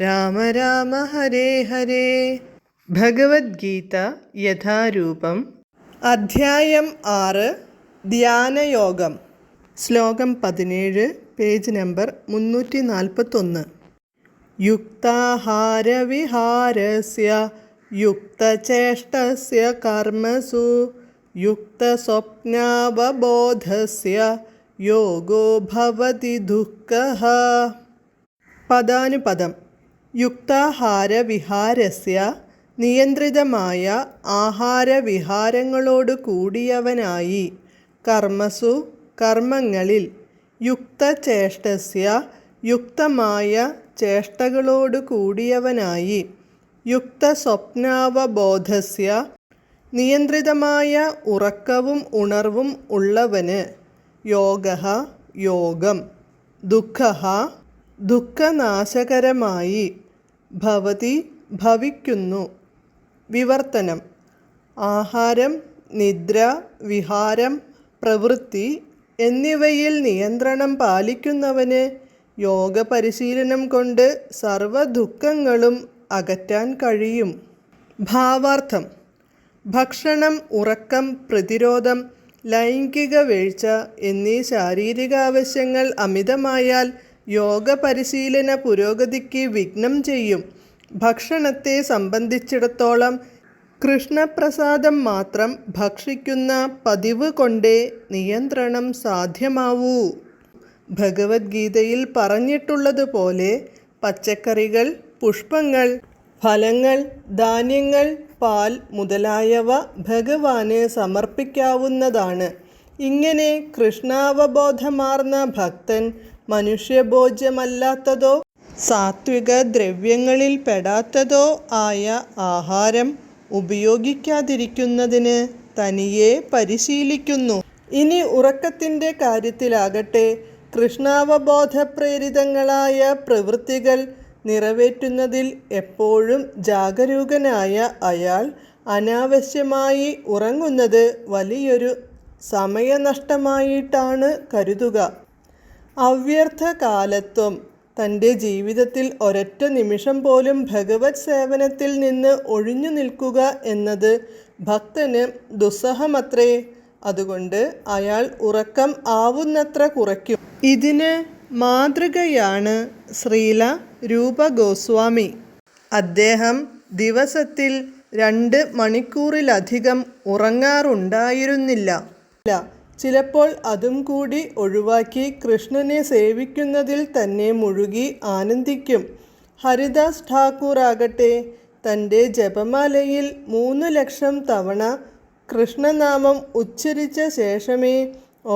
രാമ രാമ ഹരേ ഹരേ. ഭഗവത്ഗീത യഥാരൂപം. അധ്യായം ആറ്. ധ്യാനയോഗം. ശ്ലോകം പതിനേഴ് പേജ് നമ്പർ മുന്നൂറ്റി നാൽപ്പത്തൊന്ന് യുക്താഹാരവിഹാരസ്യ യുക്തചേഷ്ടസ്യ കർമ്മസു യുക്തസ്വപ്നാവബോധസ്യ യോഗോ ഭവതി ദുഃഖ. പദാനുപദം. യുക്താഹാരവിഹാരസ്യ നിയന്ത്രിതമായ ആഹാരവിഹാരങ്ങളോട് കൂടിയവനായി. കർമ്മസു കർമ്മങ്ങളിൽ യുക്തചേഷ്ടസ്യ യുക്തമായ ചേഷ്ടകളോട് കൂടിയവനായി. യുക്തസ്വപ്നാവബോധസ്യ നിയന്ത്രിതമായ ഉറക്കവും ഉണർവും ഉള്ളവന് യോഗ യോഗം. ദുഃഖ ദുഃഖനാശകരമായി ഭവതി ഭവിക്കുന്നു. വിവർത്തനം. ആഹാരം നിദ്ര വിഹാരം പ്രവൃത്തി എന്നിവയിൽ നിയന്ത്രണം പാലിക്കുന്നവന് യോഗ പരിശീലനം കൊണ്ട് സർവ ദുഃഖങ്ങളും അകറ്റാൻ കഴിയും. ഭാവാർത്ഥം. ഭക്ഷണം ഉറക്കം പ്രതിരോധം ലൈംഗിക വീഴ്ച എന്നീ ശാരീരിക ആവശ്യങ്ങൾ അമിതമായാൽ യോഗ പരിശീലന പുരോഗതിക്ക് വിഘ്നം ചെയ്യും. ഭക്ഷണത്തെ സംബന്ധിച്ചിടത്തോളം കൃഷ്ണപ്രസാദം മാത്രം ഭക്ഷിക്കുന്ന പതിവ് കൊണ്ടേ നിയന്ത്രണം സാധ്യമാവൂ. ഭഗവത്ഗീതയിൽ പറഞ്ഞിട്ടുള്ളതുപോലെ പച്ചക്കറികൾ പുഷ്പങ്ങൾ ഫലങ്ങൾ ധാന്യങ്ങൾ പാൽ മുതലായവ ഭഗവാന് സമർപ്പിക്കാവുന്നതാണ്. ഇങ്ങനെ കൃഷ്ണാവബോധമാർന്ന ഭക്തൻ മനുഷ്യഭോജ്യമല്ലാത്തതോ സാത്വിക ദ്രവ്യങ്ങളിൽ പെടാത്തതോ ആയ ആഹാരം ഉപയോഗിക്കാതിരിക്കുന്നതിന് തനിയെ പരിശീലിക്കുന്നു. ഇനി ഉറക്കത്തിന്റെ കാര്യത്തിലാകട്ടെ കൃഷ്ണാവബോധപ്രേരിതങ്ങളായ പ്രവൃത്തികൾ നിറവേറ്റുന്നതിൽ എപ്പോഴും ജാഗരൂകനായ അയാൾ അനാവശ്യമായി ഉറങ്ങുന്നത് വലിയൊരു സമയനഷ്ടമായിട്ടാണ് കരുതുക. അവ്യർത്ഥ കാലത്വം തന്റെ ജീവിതത്തിൽ ഒരൊറ്റ നിമിഷം പോലും ഭഗവത് സേവനത്തിൽ നിന്ന് ഒഴിഞ്ഞു നിൽക്കുക എന്നത് ഭക്തന് ദുസ്സഹമത്രേ. അതുകൊണ്ട് അയാൾ ഉറക്കം ആവുന്നത്ര കുറയ്ക്കും. ഇതിന് മാതൃകയാണ് ശ്രീല രൂപഗോസ്വാമി. അദ്ദേഹം ദിവസത്തിൽ രണ്ട് മണിക്കൂറിലധികം ഉറങ്ങാറുണ്ടായിരുന്നില്ല. ചിലപ്പോൾ അതും കൂടി ഒഴിവാക്കി കൃഷ്ണനെ സേവിക്കുന്നതിൽ തന്നെ മുഴുകി ആനന്ദിക്കും. ഹരിദാസ് ഠാക്കൂർ ആകട്ടെ തന്റെ ജപമാലയിൽ മൂന്ന് ലക്ഷം തവണ കൃഷ്ണനാമം ഉച്ചരിച്ച ശേഷമേ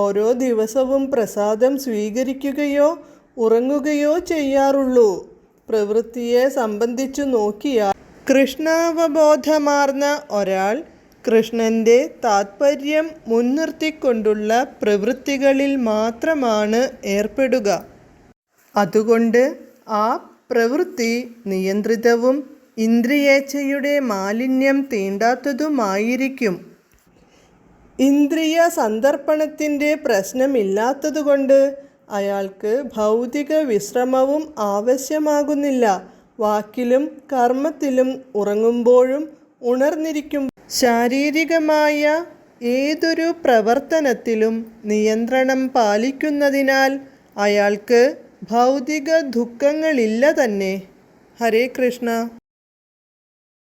ഓരോ ദിവസവും പ്രസാദം സ്വീകരിക്കുകയോ ഉറങ്ങുകയോ ചെയ്യാറുള്ളൂ. പ്രവൃത്തിയെ സംബന്ധിച്ചു നോക്കിയാൽ കൃഷ്ണാവബോധമാർന്ന ഒരാൾ കൃഷ്ണന്റെ താത്പര്യം മുൻനിർത്തിക്കൊണ്ടുള്ള പ്രവൃത്തികളിൽ മാത്രമാണ് ഏർപ്പെടുക. അതുകൊണ്ട് ആ പ്രവൃത്തി നിയന്ത്രിതവും ഇന്ദ്രിയേച്ഛയുടെ മാലിന്യം തീണ്ടാത്തതുമായിരിക്കും. ഇന്ദ്രിയ സന്ദർപ്പണത്തിന്റെ പ്രശ്നമില്ലാത്തതുകൊണ്ട് അയാൾക്ക് ഭൗതിക വിശ്രമവും ആവശ്യമാകുന്നില്ല. വാക്കിലും കർമ്മത്തിലും ഉറങ്ങുമ്പോഴും ഉണർന്നിരിക്കും ശാരീരികമായ ഏതൊരു പ്രവർത്തനത്തിലും നിയന്ത്രണം പാലിക്കുന്നതിനാൽ അയാൾക്ക് ഭൗതിക ദുഃഖങ്ങളില്ല തന്നെ. ഹരേ കൃഷ്ണ.